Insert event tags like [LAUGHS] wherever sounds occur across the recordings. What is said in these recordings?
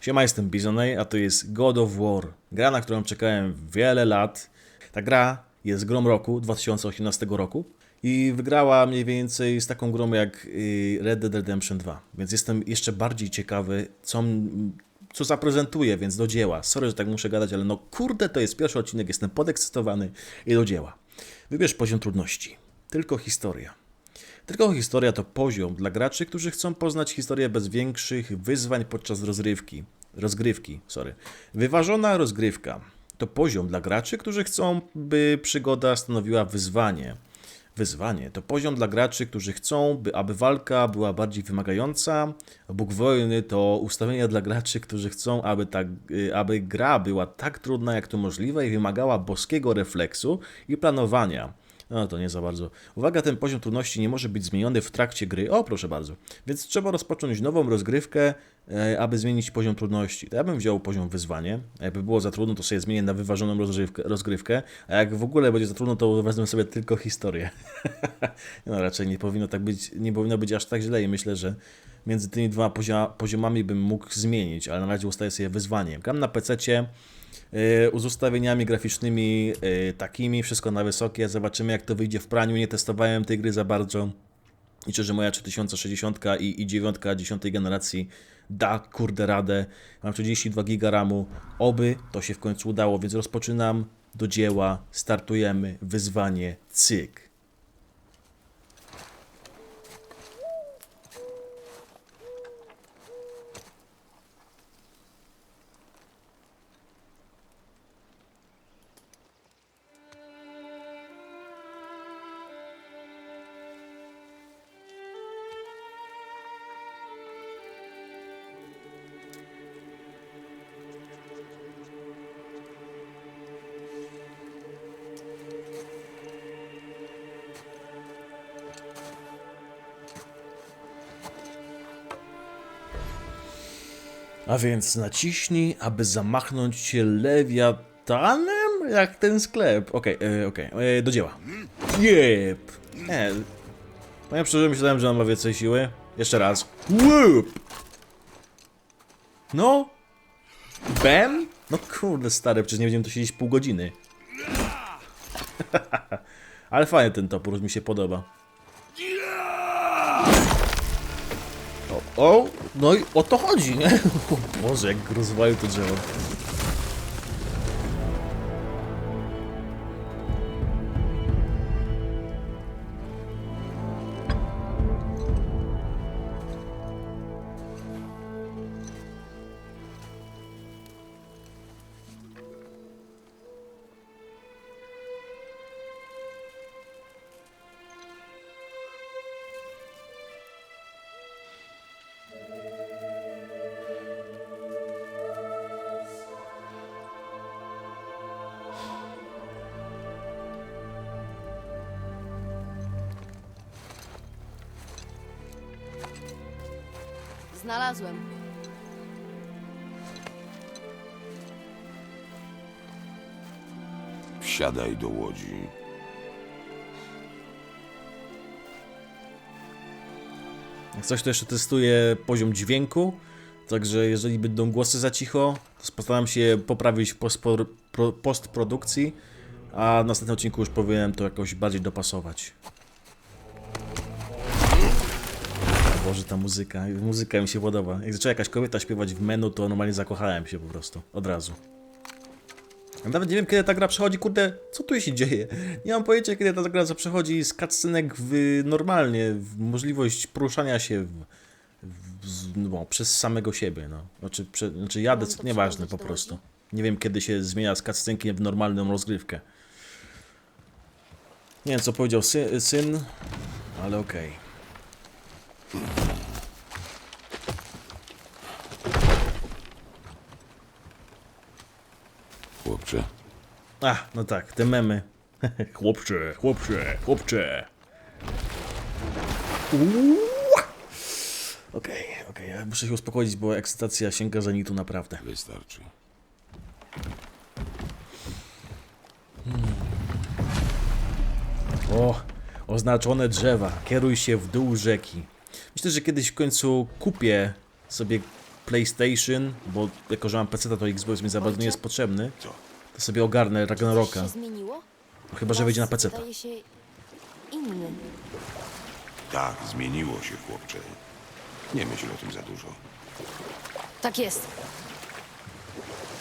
Siema, jestem Bizonej, a to jest God of War. Gra, na którą czekałem wiele lat. Ta gra jest grą roku 2018 roku i wygrała mniej więcej z taką grą jak y, Red Dead Redemption 2. Więc jestem jeszcze bardziej ciekawy, co, co zaprezentuje, więc do dzieła. Sorry, że tak muszę gadać, ale no kurde, to jest pierwszy odcinek, jestem podekscytowany i do dzieła. Wybierz poziom trudności. Tylko historia. Tylko historia to poziom dla graczy, którzy chcą poznać historię bez większych wyzwań podczas rozrywki. Rozgrywki, sorry. Wyważona rozgrywka to poziom dla graczy, którzy chcą, by przygoda stanowiła wyzwanie. Wyzwanie to poziom dla graczy, którzy chcą, by, aby walka była bardziej wymagająca. Bóg wojny to ustawienia dla graczy, którzy chcą, aby, ta, y, aby gra była tak trudna jak to możliwe i wymagała boskiego refleksu i planowania. No to nie za bardzo. Uwaga, ten poziom trudności nie może być zmieniony w trakcie gry. O, proszę bardzo. Więc trzeba rozpocząć nową rozgrywkę, e, aby zmienić poziom trudności. To ja bym wziął poziom wyzwanie. Jakby było za trudno, to sobie zmienię na wyważoną rozgrywkę. A jak w ogóle będzie za trudno, to wezmę sobie tylko historię. [LAUGHS] no raczej nie powinno tak być, nie powinno być aż tak źle i myślę, że między tymi dwoma poziomami bym mógł zmienić, ale na razie ustaję sobie wyzwanie. Gram na PC-cie, Yy, z ustawieniami graficznymi yy, takimi, wszystko na wysokie. Zobaczymy, jak to wyjdzie w praniu. Nie testowałem tej gry za bardzo. Liczę, że moja 3060 i, i 9 10 generacji da kurde radę. Mam 32 giga RAMu. Oby to się w końcu udało, więc rozpoczynam do dzieła. Startujemy. Wyzwanie. Cyk. A więc naciśnij, aby zamachnąć się lewiatanem jak ten sklep. Okej, e, okej, e, do dzieła. Jep. Nie. Powiem szczerze, myślałem, że on ma więcej siły. Jeszcze raz. Łup. No. Bam? No kurde stary, przecież nie będziemy tu siedzieć pół godziny. [LAUGHS] Ale fajny ten topór, mi się podoba. O, no i o to chodzi, nie? [LAUGHS] O Boże, jak rozwalił to drzewo. Wsiadaj do łodzi. Coś, to jeszcze testuję poziom dźwięku. Także jeżeli będą głosy za cicho, to postaram się poprawić postprodukcji, a w następnym odcinku już powinienem to jakoś bardziej dopasować. Boże, ta muzyka, muzyka mi się podoba. Jak zaczęła jakaś kobieta śpiewać w menu, to normalnie zakochałem się po prostu, od razu. Nawet nie wiem, kiedy ta gra przechodzi, kurde, co tu się dzieje? Nie mam pojęcia, kiedy ta gra przechodzi z cutscenek w normalnie, w możliwość poruszania się w, w, no, przez samego siebie, no. Znaczy, prze, znaczy jadę, co- nieważne po prostu. Nie wiem, kiedy się zmienia z cutscenki w normalną rozgrywkę. Nie wiem, co powiedział sy, syn, ale okej. Chłopcze, A, no tak, te memy. [LAUGHS] chłopcze, chłopcze, chłopcze. Okej, okej, ja muszę się uspokoić, bo ekscytacja sięga zenitu naprawdę. wystarczy. O, oznaczone drzewa. Kieruj się w dół rzeki. Myślę, że kiedyś w końcu kupię sobie PlayStation, bo jako, że mam PC, to Xbox mi za bardzo nie jest potrzebny, to sobie ogarnę Ragnaroka. zmieniło? No Chyba, że wejdzie na PC. Wydaje się inny. Tak, zmieniło się, chłopcze. Nie myśl o tym za dużo. Tak jest.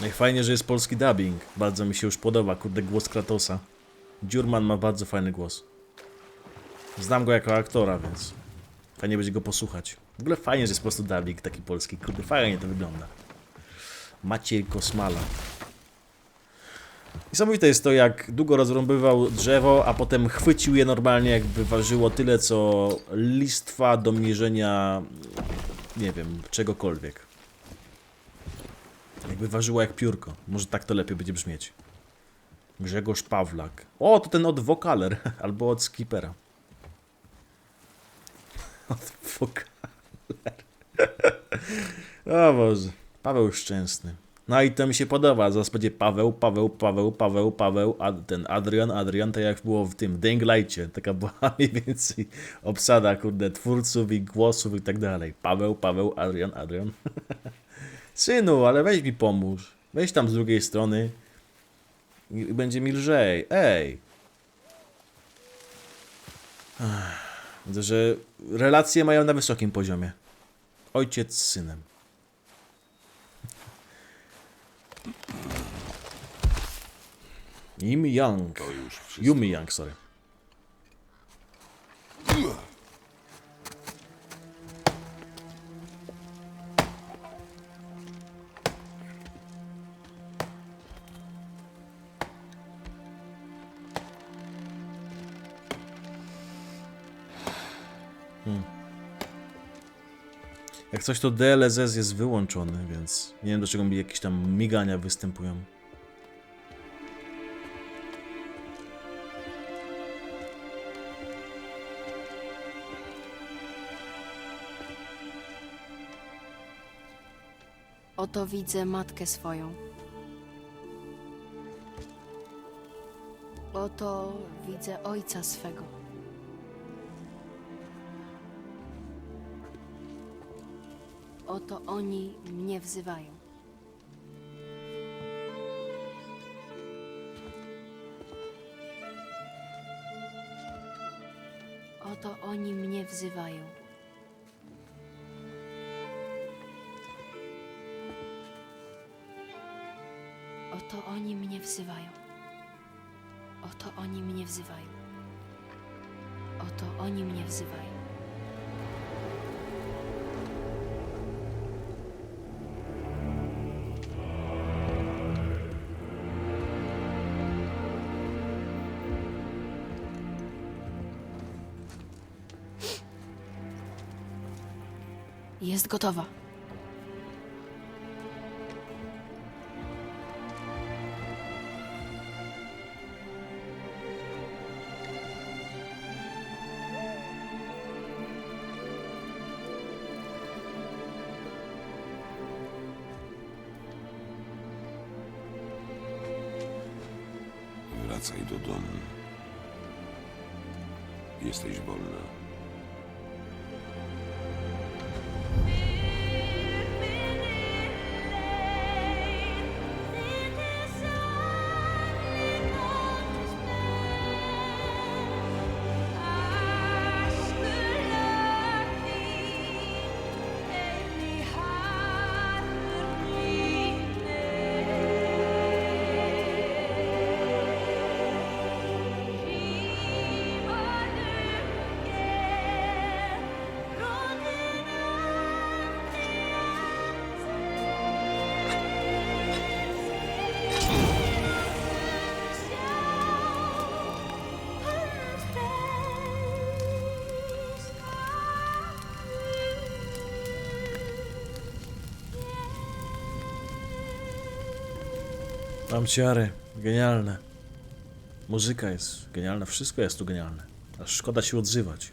No i fajnie, że jest polski dubbing. Bardzo mi się już podoba, kurde, głos Kratosa. Dziurman ma bardzo fajny głos. Znam go jako aktora, więc fajnie będzie go posłuchać. W ogóle fajnie, że jest po prostu dubbing taki polski. Kurde, fajnie to wygląda. Maciej Kosmala. Niesamowite jest to, jak długo rozrąbywał drzewo, a potem chwycił je normalnie, jakby ważyło tyle, co listwa do mierzenia, nie wiem, czegokolwiek. Jakby ważyła jak piórko. Może tak to lepiej będzie brzmieć. Grzegorz Pawlak. O, to ten od Wokaler. [LAUGHS] Albo od Skipera. O Boże. Paweł Szczęsny. No i to mi się podoba. Zaraz Paweł, Paweł, Paweł, Paweł, Paweł, a ten Adrian, Adrian, tak jak było w tym Dying Light'cie. Taka była [LAUGHS] mniej więcej obsada, kurde, twórców i głosów i tak dalej. Paweł, Paweł, Adrian, Adrian. [LAUGHS] Synu, ale weź mi pomóż. Weź tam z drugiej strony. I będzie mi lżej. Ej. Ach, Widzę, że relacje mają na wysokim poziomie. Ojciec z synem. Im Young. Yumi Young, sorry. Coś to DLSS jest wyłączony, więc nie wiem dlaczego mi jakieś tam migania występują. Oto widzę matkę swoją. Oto widzę ojca swego. Oto oni mnie wzywają. Oto oni mnie wzywają. Oto oni mnie wzywają. Oto oni mnie wzywają. Oto oni mnie wzywają. Jest gotowa. Wracaj do domu. Jesteś wolna. Mam ciary. Genialne. Muzyka jest genialna, wszystko jest tu genialne. Aż szkoda się odzywać.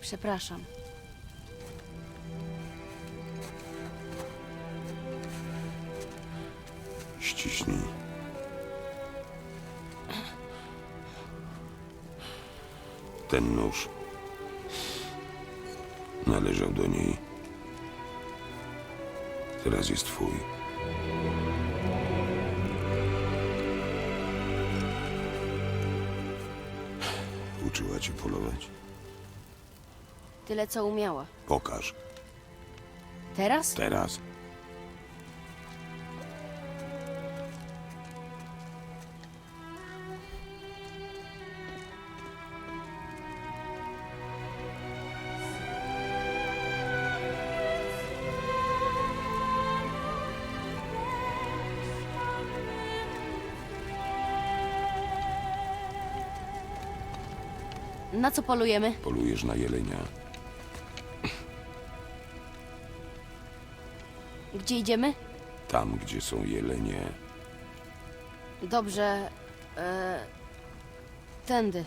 Przepraszam. Ten nóż należał do niej. Teraz jest twój. Uczyła cię polować? Tyle, co umiała. Pokaż. Teraz? Teraz. Na co polujemy? Polujesz na jelenia. Gdzie idziemy? Tam, gdzie są jelenie. Dobrze. E... Tędy.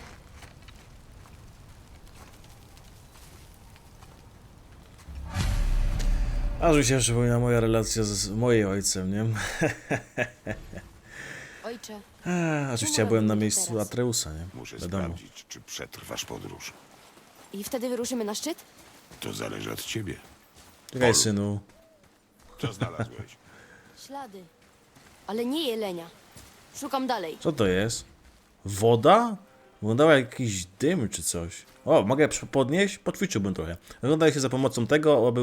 Aż mi się przypomina moja relacja z, z moim ojcem, nie? [LAUGHS] Ojcze, A, oczywiście ja byłem na robimy miejscu teraz? Atreusa, nie? Muszę Wiadomo. sprawdzić, czy przetrwasz podróż. i wtedy wyruszymy na szczyt? To zależy od ciebie. Czekaj, synu. Co znalazłeś? [LAUGHS] Ślady. Ale nie jelenia. Szukam dalej. Co to jest? Woda? Wyglądała jak jakiś dym czy coś. O, mogę przy- podnieść? Poćwiczyłbym trochę. Wygląda się za pomocą tego, aby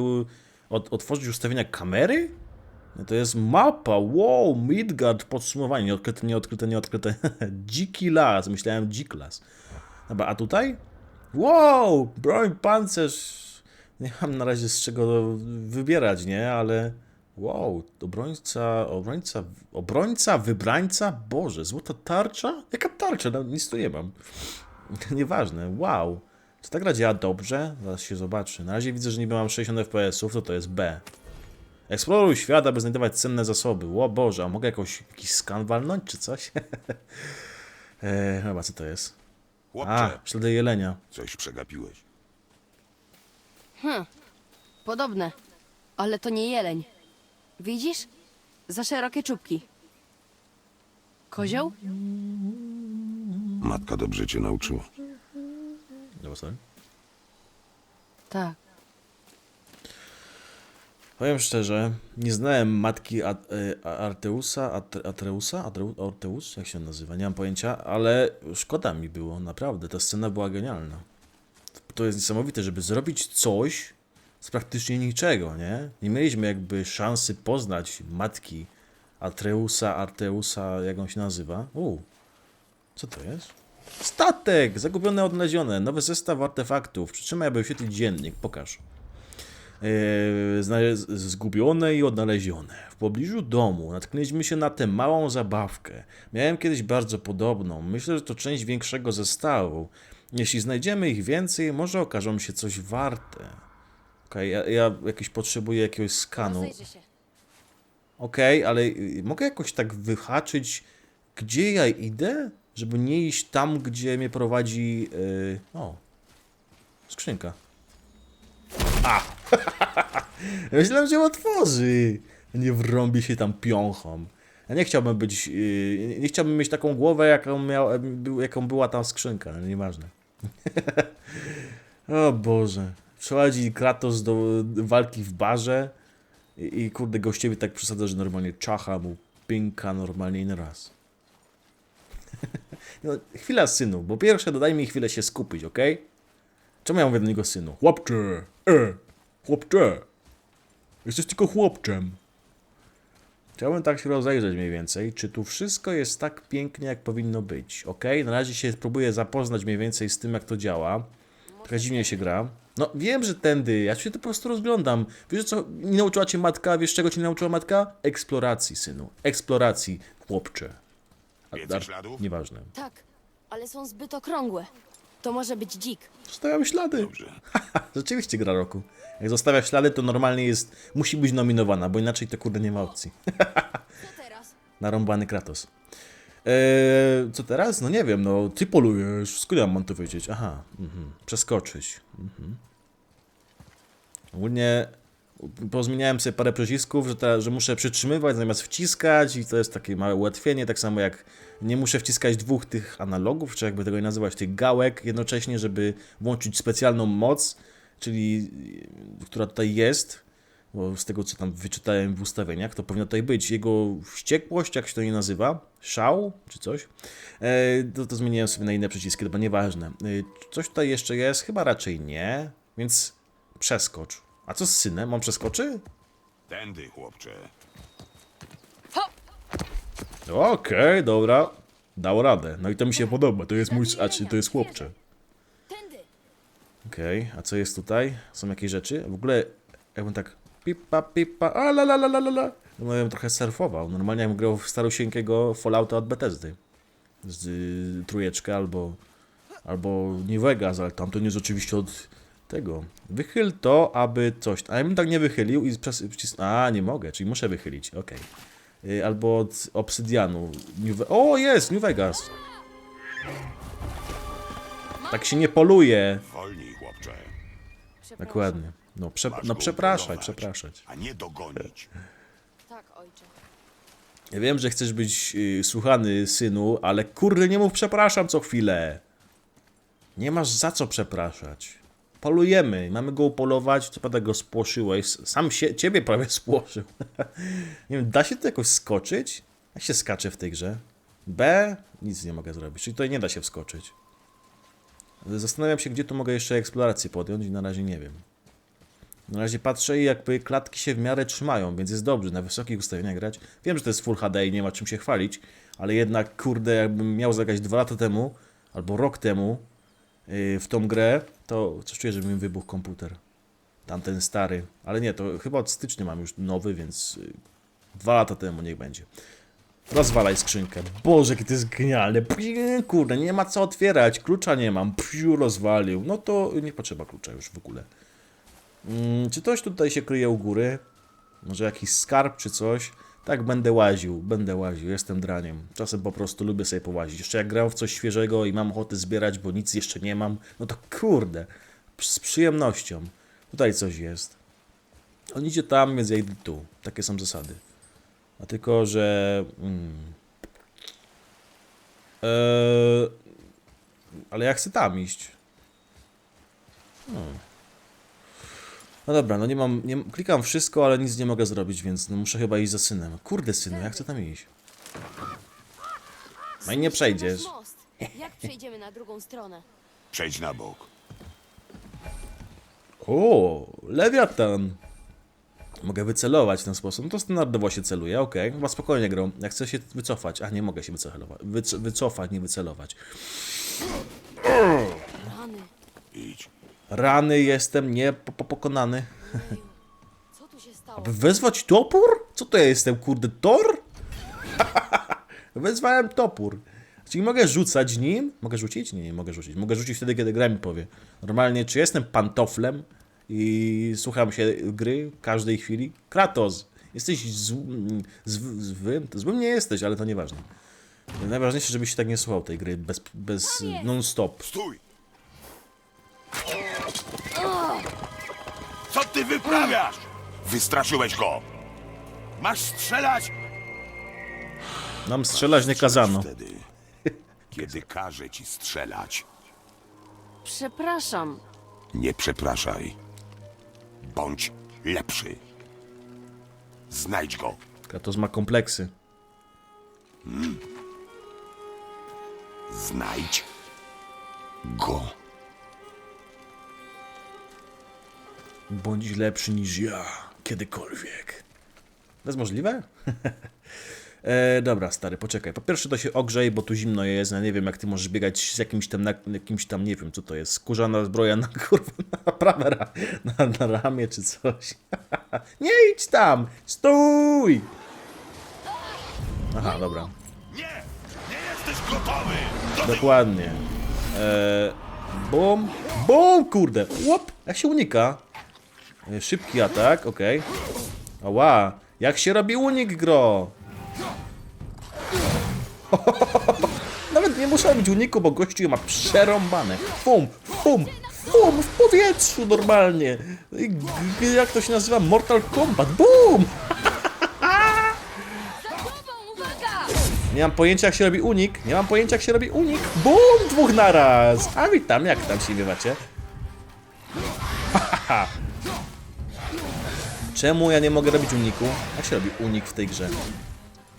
od, otworzyć ustawienia kamery? No to jest mapa. Wow, Midgard, podsumowanie. Nieodkryte, nieodkryte, nieodkryte. [LAUGHS] Dziki las. Myślałem dzik las. Dobra, a tutaj? Wow, broń, pancerz. Nie mam na razie z czego wybierać, nie? Ale wow, obrońca, obrońca, obrońca, wybrańca? Boże, złota tarcza? Jaka tarcza? No, nic tu nie mam. [LAUGHS] Nieważne, wow. Czy ta gra działa dobrze? Zaraz się zobaczy. Na razie widzę, że niby mam 60 FPS-ów, to to jest B. Eksploruj świat, aby znajdować cenne zasoby. O Boże, a mogę jakoś, jakiś skan walnąć czy coś? eee, [LAUGHS] chyba co to jest? Chłopcze, A, ślady jelenia. coś przegapiłeś. Podobne. Ale to nie jeleń. Widzisz? Za szerokie czubki. Kozioł? Matka dobrze cię nauczyła. Dobra, sorry. Tak. Powiem szczerze, nie znałem matki e, Arteusa, Atre- Atreusa, Atreu- jak się nazywa, nie mam pojęcia, ale szkoda mi było, naprawdę, ta scena była genialna. To jest niesamowite, żeby zrobić coś z praktycznie niczego, nie? Nie mieliśmy jakby szansy poznać matki Atreusa, Arteusa, jak on się nazywa. U, co to jest? Statek! Zagubione, odnalezione. Nowy zestaw artefaktów. Przytrzymaj, aby wyświetlić dziennik. Pokaż. Z- zgubione i odnalezione. W pobliżu domu natknęliśmy się na tę małą zabawkę. Miałem kiedyś bardzo podobną. Myślę, że to część większego zestawu. Jeśli znajdziemy ich więcej, może okażą się coś warte. Okej, ja, ja jakiś potrzebuję jakiegoś skanu. Okej, ale y, mogę jakoś tak wyhaczyć, gdzie ja idę, żeby nie iść tam, gdzie mnie prowadzi. Yy... O, skrzynka. A! [LAUGHS] myślałem, że ją otworzy. Nie wrąbi się tam piąchą. Ja nie chciałbym być. Yy... Nie chciałbym mieć taką głowę, jaką, miał, jaką była ta skrzynka, ale nieważne. [LAUGHS] o Boże. Przychodzi Kratos do walki w barze. I, I kurde, gościowi tak przesadza, że normalnie czacha mu pynka normalnie inny raz. [LAUGHS] no, chwila synu, bo pierwsze dodaj mi chwilę się skupić, ok? Czemu ja mówię do niego synu? Chłopcze! E! Chłopcze! Jesteś tylko chłopczem. Chciałbym tak się rozejrzeć mniej więcej, czy tu wszystko jest tak pięknie, jak powinno być, ok? Na razie się próbuję zapoznać mniej więcej z tym, jak to działa. Trochę dziwnie się gra. No wiem, że tędy, ja się to po prostu rozglądam. Wiesz co, nie nauczyła cię matka, wiesz czego cię nauczyła matka? Eksploracji, synu. Eksploracji, chłopcze. A- Więcej śladów? Nieważne. Tak, ale są zbyt okrągłe. To może być dzik. Zostawiam ślady. Dobrze. [LAUGHS] Rzeczywiście gra roku. Jak zostawia ślady, to normalnie jest, musi być nominowana, bo inaczej to kurde nie ma opcji. Co teraz? [LAUGHS] Narąbany Kratos. Eee, co teraz? No nie wiem, no ty polujesz, skąd ja mam to wiedzieć? Aha, mhm. przeskoczyć. Mhm. Ogólnie pozmieniałem sobie parę przycisków, że, ta, że muszę przytrzymywać zamiast wciskać i to jest takie małe ułatwienie, tak samo jak nie muszę wciskać dwóch tych analogów, czy jakby tego nie nazywać, tych gałek jednocześnie, żeby włączyć specjalną moc, czyli y, która tutaj jest, bo z tego co tam wyczytałem w ustawieniach, to powinno tutaj być jego wściekłość, jak się to nie nazywa, szał czy coś, e, to, to zmieniłem sobie na inne przyciski, to nieważne. E, coś tutaj jeszcze jest? Chyba raczej nie, więc przeskocz. A co z synem? On przeskoczy? Tędy, chłopcze. Okej, dobra. Dał radę. No i to mi się podoba. To jest mój... A czy to jest chłopcze? Okej, a co jest tutaj? Są jakieś rzeczy? W ogóle, jakbym tak pipa, pipa, a la la la la la. No ja bym trochę surfował. Normalnie jakbym grał w starusieńkiego Fallouta od Bethesdy. Z y, trójeczka albo albo New Vegas, ale tam to nie jest oczywiście od tego. Wychyl to, aby coś... A ja bym tak nie wychylił i przez... A, nie mogę, czyli muszę wychylić, okej. Y, Albo od Obsydianu. New o, jest! New Vegas! Tak się nie poluje! Wolniej. Przepraszam. Dokładnie. No, prze, Masz no go przepraszaj, upolować, przepraszać. A nie dogonić. Tak, ojcze. Ja wiem, że chcesz być y, słuchany, synu, ale kurde, nie mów przepraszam co chwilę. Nie masz za co przepraszać. Polujemy, mamy go upolować, co prawda go spłoszyłeś, sam się, ciebie prawie spłoszył. [LAUGHS] nie wiem, da się to jakoś skoczyć? Jak się skacze w tej grze? B? Nic nie mogę zrobić, czyli tutaj nie da się wskoczyć. Zastanawiam się, gdzie tu mogę jeszcze eksplorację podjąć i na razie nie wiem. Na razie patrzę i jakby klatki się w miarę trzymają, więc jest dobrze na wysokich ustawieniach grać. Wiem, że to jest Full HD i nie ma czym się chwalić, ale jednak, kurde, jakbym miał zagrać dwa lata temu, albo rok temu yy, w tą grę, to coś czuję, że mi wybuchł komputer. Tamten stary. Ale nie, to chyba od stycznia mam już nowy, więc yy, dwa lata temu niech będzie. Rozwalaj skrzynkę. Boże, jakie to jest genialne. Kurde, nie ma co otwierać. Klucza nie mam. Piu, rozwalił. No to nie potrzeba klucza już w ogóle. Mm, czy coś tutaj się kryje u góry? Może jakiś skarb czy coś? Tak, będę łaził, będę łaził, jestem draniem. Czasem po prostu lubię sobie połazić. Jeszcze jak gram w coś świeżego i mam ochotę zbierać, bo nic jeszcze nie mam, no to kurde, z przyjemnością. Tutaj coś jest. On idzie tam, więc ja idę tu. Takie są zasady. A tylko, że... Mm, Eee, ale ja chcę tam iść. Hmm. No dobra, no nie mam, nie, klikam wszystko, ale nic nie mogę zrobić, więc no muszę chyba iść za synem. Kurde synu, ja chcę tam iść. No i nie przejdziesz. Nasz most. Jak przejdziemy na drugą stronę? Przejdź na bok. O, lewiatan. Mogę wycelować w ten sposób. No to standardowo się celuje, okej. Chyba spokojnie grą. Jak chcę się wycofać. A, nie mogę się wycelować. Wyc wycofać, nie wycelować. Rany. Idź. Rany jestem nie po po pokonany. [LAUGHS] Co tu się stało? Aby wezwać topór? Co to ja jestem, kurde, Thor? [LAUGHS] Wezwałem topór. Czyli mogę rzucać nim? Mogę rzucić? Nie, nie mogę rzucić. Mogę rzucić wtedy, kiedy gra mi powie. Normalnie, czy jestem pantoflem i słucham się gry w każdej chwili? Kratos, jesteś zł- zw- złym? Złym nie jesteś, ale to nieważne. Najważniejsze, żebyś się tak nie słuchał tej gry bez, bez non-stop. Stój! Co ty wyprawiasz? Wystraszyłeś go. Masz strzelać? Nam strzelać nie kazano. Wtedy, kiedy każe ci strzelać. Przepraszam. Nie przepraszaj. Bądź lepszy. Znajdź go. Kratos ma kompleksy. Znajdź go. Bądź lepszy niż ja, kiedykolwiek. To jest możliwe? [LAUGHS] e, dobra, stary, poczekaj. Po pierwsze to się ogrzej, bo tu zimno jest. Ja nie wiem, jak ty możesz biegać z jakimś tam, na, jakimś tam nie wiem, co to jest. Skórzana zbroja na [LAUGHS] kurwa, na prawe ra, na, na ramię czy coś. [LAUGHS] nie idź tam! Stój! Aha, dobra. Nie! Nie jesteś gotowy! Do Dokładnie. E, bum, bum, kurde. Łop, jak się unika? E, szybki atak, okej. Ała, jak się robi unik, gro? [LAUGHS] Nawet nie muszę robić uniku, bo gościu ma przerąbane. Fum, fum, Bum! W powietrzu normalnie! Jak to się nazywa? Mortal Kombat! Bum! [LAUGHS] Nie mam pojęcia jak się robi unik. Nie mam pojęcia jak się robi unik. Bum! Dwóch naraz! A witam, jak tam się miewacie? Czemu ja nie mogę robić uniku? Jak się robi unik w tej grze?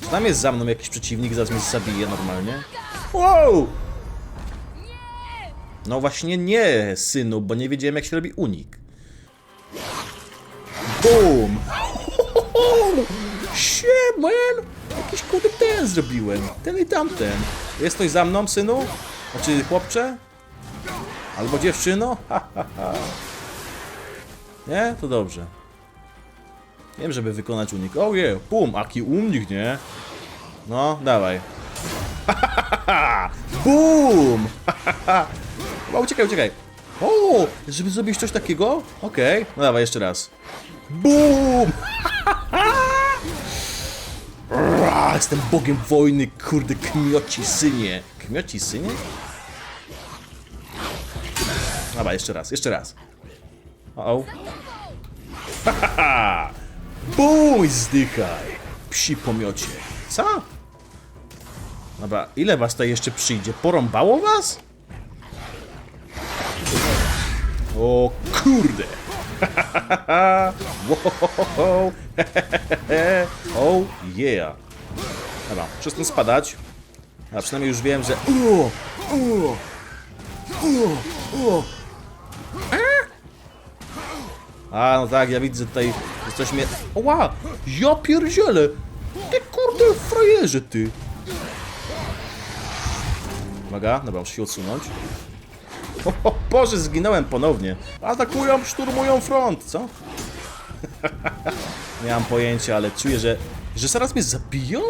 Tam jest za mną jakiś przeciwnik, zaraz mnie zabije normalnie? Wow! No właśnie nie, synu, bo nie wiedziałem jak się robi unik. Boom! Shit, man! Jakiś kurde ten zrobiłem. Ten i tamten. Jest ktoś za mną, synu? Znaczy chłopcze? Albo dziewczyno? Ha, ha, ha. Nie? To dobrze. Wiem, żeby wykonać unik. O je, bum, aki unik, nie? No, dawaj. [LAUGHS] Bum! Chyba [LAUGHS] uciekaj, uciekaj. O, żeby zrobić coś takiego? Okej, no dawaj jeszcze raz. Bum! [LAUGHS] Jestem bogiem wojny, kurde, kmioci synie. Kmioci synie? Dobra, jeszcze raz, jeszcze raz. O, o. I Zdychaj! Psi pomiocie. Co? Dobra, ile was tutaj jeszcze przyjdzie? Porąbało was? O kurde! [LAUGHS] Wow. [LAUGHS] oh yeah! Dobra, przestań spadać. A przynajmniej już wiem, że... O, o, o, o. A, no tak, ja widzę tutaj, że coś mnie... Oła! Ja pierdzielę! Ty kurde frajerze, ty! Uwaga, dobra, muszę się odsunąć. [LAUGHS] O, o Boże, zginąłem ponownie. Atakują, szturmują front, co? [LAUGHS] Nie mam pojęcia, ale czuję, że... Że zaraz mnie zabiją?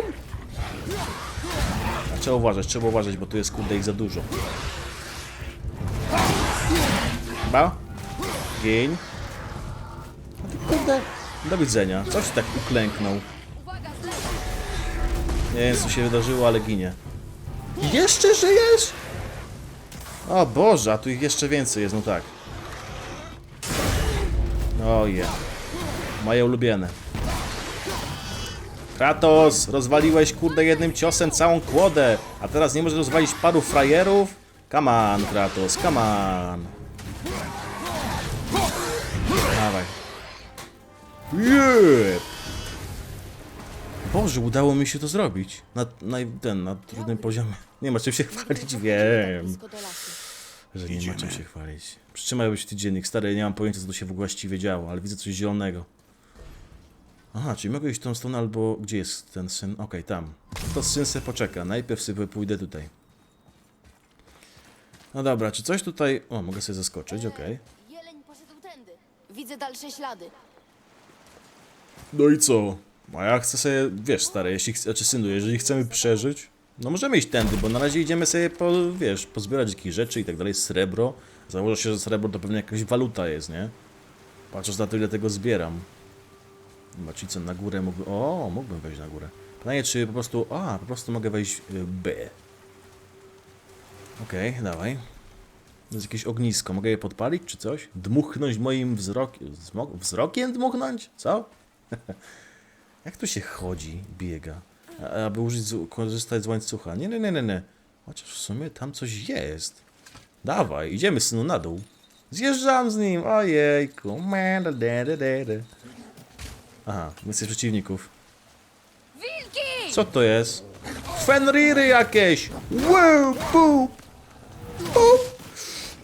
Trzeba uważać, trzeba uważać, bo tu jest kurde ich za dużo. Chyba? Gień. Kurde, do widzenia. Coś tak uklęknął. Nie wiem co się wydarzyło, ale ginie. Jeszcze żyjesz? O Boże, a tu ich jeszcze więcej jest, no tak. O je. Moje ulubione. Kratos, rozwaliłeś kurde jednym ciosem całą kłodę, a teraz nie możesz rozwalić paru frajerów? Come on, Kratos, come on. Dawaj. Jep. Boże, udało mi się to zrobić. Na, na, ten, na trudnym poziomie. Nie ma czym się chwalić, wiem. Lasu. Że nie ma Idziemy. czym się chwalić. Przytrzymałbyś ty dziennik. Stary, nie mam pojęcia, co tu się właściwie działo, ale widzę coś zielonego. Aha, czyli mogę iść w tą stronę, albo... Gdzie jest ten syn? Okej, tam. To syn se poczeka. Najpierw sobie pójdę tutaj. No dobra, czy coś tutaj... O, mogę sobie zaskoczyć, okej. Jeleń poszedł tędy. Widzę dalsze ślady. No i co? A ja chcę sobie, wiesz stary, jeśli chce, czy synu, jeżeli chcemy przeżyć, no możemy iść tędy, bo na razie idziemy sobie po, wiesz, pozbierać jakieś rzeczy i tak dalej, srebro. Założę się, że srebro to pewnie jakaś waluta jest, nie? Patrząc na to, ile tego zbieram. Co na górę mógłby... O, mógłbym wejść na górę. Pytanie, czy po prostu... A, po prostu mogę wejść y, B. Okej, dawaj. To jest jakieś ognisko. Mogę je podpalić, czy coś? Dmuchnąć moim wzrokiem... Wzrokiem dmuchnąć? Co? [LAUGHS] Jak tu się chodzi, biega? A- Aby użyć, z, korzystać z łańcucha. Nie, nie, nie, nie, nie. Chociaż w sumie tam coś jest. Dawaj, idziemy synu na dół. Zjeżdżam z nim, ojejku. Da. Aha, więcej przeciwników. Wilki! Co to jest? Fenriry jakieś! Wow, pup! Pup!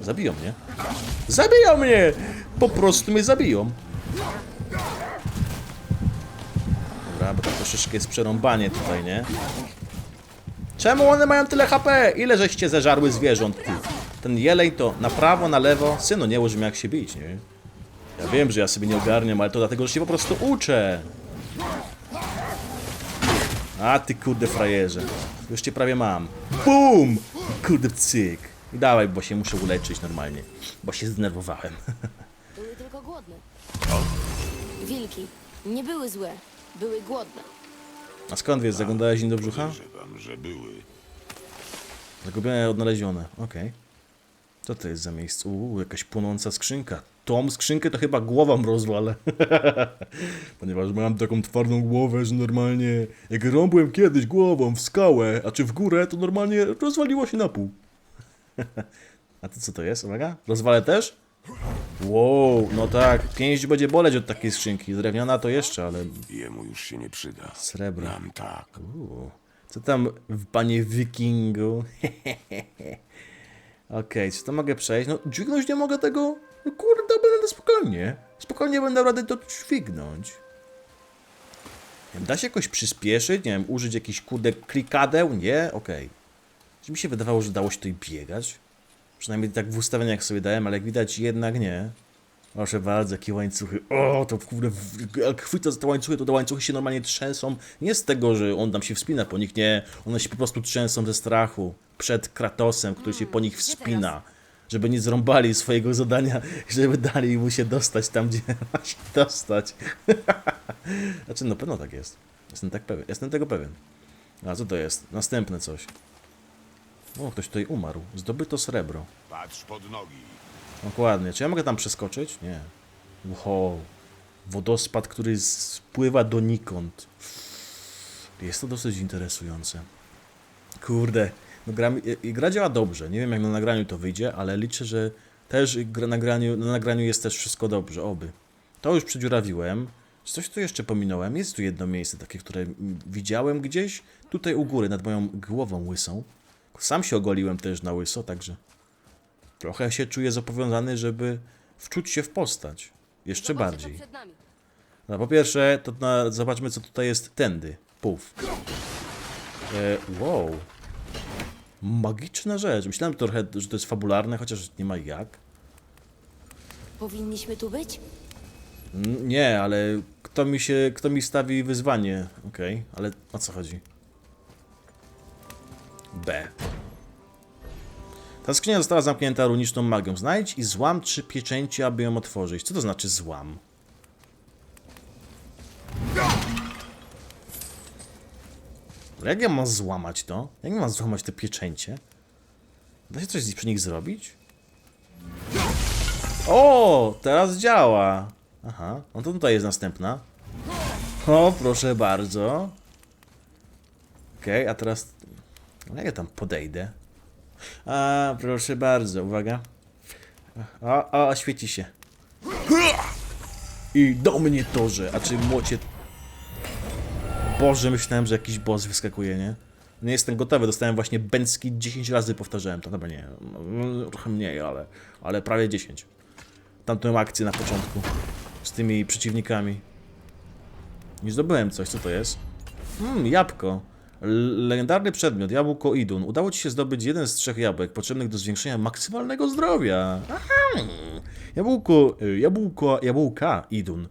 Zabiją mnie. Zabiją mnie! Po prostu mnie zabiją. Bo to troszeczkę jest przerąbanie tutaj, nie? Czemu one mają tyle HP? Ile żeście zeżarły zwierząt, ty? Ten jeleń to na prawo, na lewo. Synu, nie mnie jak się bić, nie? Ja wiem, że ja sobie nie ogarniam, ale to dlatego, że się po prostu uczę. A ty kurde frajerze. Już cię prawie mam. BUM! Kurde cyk. I dawaj, bo się muszę uleczyć normalnie. Bo się zdenerwowałem. [LAUGHS] Były tylko głodne. Wilki. Nie były złe. Były głodne. A skąd wiesz, zaglądałeś im do brzucha? Podejrzewam, że były. Zagubione, odnalezione. Okej. Co to jest za miejsce? Uuu, jakaś płonąca skrzynka. Tą skrzynkę to chyba głową rozwalę. [LAUGHS] Ponieważ mam taką twardą głowę, że normalnie jak rąbłem kiedyś głową w skałę, a czy w górę, to normalnie rozwaliło się na pół. [LAUGHS] a to co to jest? Uwaga, rozwalę też? Wow, no tak, pięść będzie boleć od takiej skrzynki. Drewniana to jeszcze, ale Jemu już się nie przyda. srebro. Nam tak. Uuu. Co tam, w panie wikingu? [LAUGHS] Okej, czy to mogę przejść? No, dźwignąć nie mogę tego? No kurde, będę spokojnie. Spokojnie będę radę to dźwignąć. Nie wiem, da się jakoś przyspieszyć? Nie wiem, użyć jakichś kurde klikadeł? Nie? Okej. Czy mi się wydawało, że dało się tutaj biegać? Przynajmniej tak w ustawieniach sobie dałem, ale jak widać jednak nie. Proszę bardzo, jakie łańcuchy. O, to kurde, w- jak chwycę za te łańcuchy, to te łańcuchy się normalnie trzęsą. Nie z tego, że on tam się wspina po nich, nie. One się po prostu trzęsą ze strachu. Przed Kratosem, który się po nich gdzie wspina. Żeby nie zrąbali swojego zadania, żeby dali mu się dostać tam, gdzie [LAUGHS] ma się dostać. [LAUGHS] znaczy, no pewno tak jest. Jestem tak pewien. Jestem tego pewien. A co to jest? Następne coś. O, ktoś tutaj umarł. Zdobyto srebro. Patrz pod nogi. Dokładnie. Czy ja mogę tam przeskoczyć? Nie. Wow. Wodospad, który spływa donikąd. Jest to dosyć interesujące. Kurde. No gra, gra działa dobrze. Nie wiem jak na nagraniu to wyjdzie, ale liczę, że też gra, nagraniu, na nagraniu jest też wszystko dobrze. Oby. To już przedziurawiłem. Coś tu jeszcze pominąłem? Jest tu jedno miejsce takie, które widziałem gdzieś. Tutaj u góry, nad moją głową łysą. Sam się ogoliłem też na łyso, także... Trochę się czuję zobowiązany, żeby wczuć się w postać. Jeszcze bardziej. No, po pierwsze, to na, zobaczmy, co tutaj jest tędy. Puf. E, wow. Magiczna rzecz. Myślałem trochę, że to jest fabularne, chociaż nie ma jak. Powinniśmy tu być? N- Nie, ale kto mi się, kto mi stawi wyzwanie? Okej, ale o co chodzi? B. Ta skrzynia została zamknięta runiczną magią. Znajdź i złam trzy pieczęci, aby ją otworzyć. Co to znaczy złam? Jak ja mam złamać to? Jak ja mam złamać te pieczęcie? Da się coś przy nich zrobić? O, teraz działa. Aha, no to tutaj jest następna. O, proszę bardzo. Okej, a teraz... Jak ja tam podejdę? A, proszę bardzo, uwaga. O, o, świeci się. I do mnie torze, a czy młocie... Boże, myślałem, że jakiś boss wyskakuje, nie? Nie jestem gotowy, dostałem właśnie bęcki 10 razy powtarzałem to, dobra nie, trochę mniej, ale, ale prawie 10 tamtą akcję na początku z tymi przeciwnikami. Nie zdobyłem coś, co to jest? Mmm, jabłko. Legendarny przedmiot, jabłko Idun. Udało ci się zdobyć jeden z trzech jabłek potrzebnych do zwiększenia maksymalnego zdrowia. Aha. Jabłko, y, jabłko, jabłka Idun.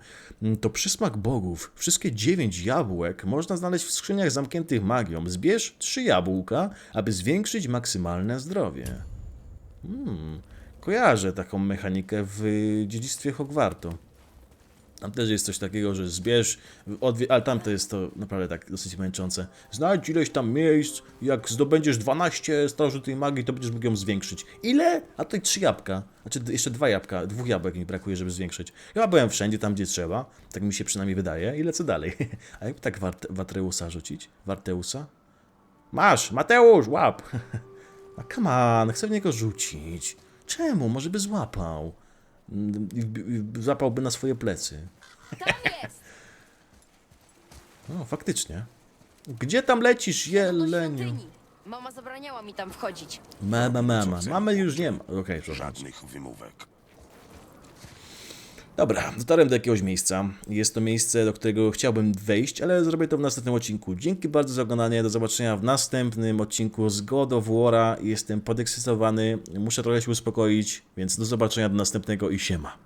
To przysmak bogów. Wszystkie dziewięć jabłek można znaleźć w skrzyniach zamkniętych magią. Zbierz trzy jabłka, aby zwiększyć maksymalne zdrowie. Kojarzę taką mechanikę w y, dziedzictwie Hogwartu. Tam też jest coś takiego, że zbierz, odwie- ale tam to jest to naprawdę tak dosyć męczące. Znajdź ileś tam miejsc, jak zdobędziesz 12 starożytnej magii, to będziesz mógł ją zwiększyć. Ile? A tutaj trzy jabłka. Znaczy jeszcze dwa jabłka, dwóch jabłek mi brakuje, żeby zwiększyć. Ja byłem wszędzie, tam gdzie trzeba, tak mi się przynajmniej wydaje i lecę dalej. [LAUGHS] A jak tak Wart- Watreusa rzucić? Warteusa? Masz, Mateusz, łap! [LAUGHS] A come on, chcę w niego rzucić. Czemu? Może by złapał. Złapałby na swoje plecy. Tam jest! [LAUGHS] No, faktycznie. Gdzie tam lecisz, jeleniu? Mama zabraniała mi tam wchodzić. Mama, mama. Mamy już nie ma. Okej, proszę. Żadnych wymówek. Dobra, dotarłem do jakiegoś miejsca. Jest to miejsce, do którego chciałbym wejść, ale zrobię to w następnym odcinku. Dzięki bardzo za oglądanie. Do zobaczenia w następnym odcinku z God of War'a. Jestem podekscytowany. Muszę trochę się uspokoić, więc do zobaczenia do następnego i siema.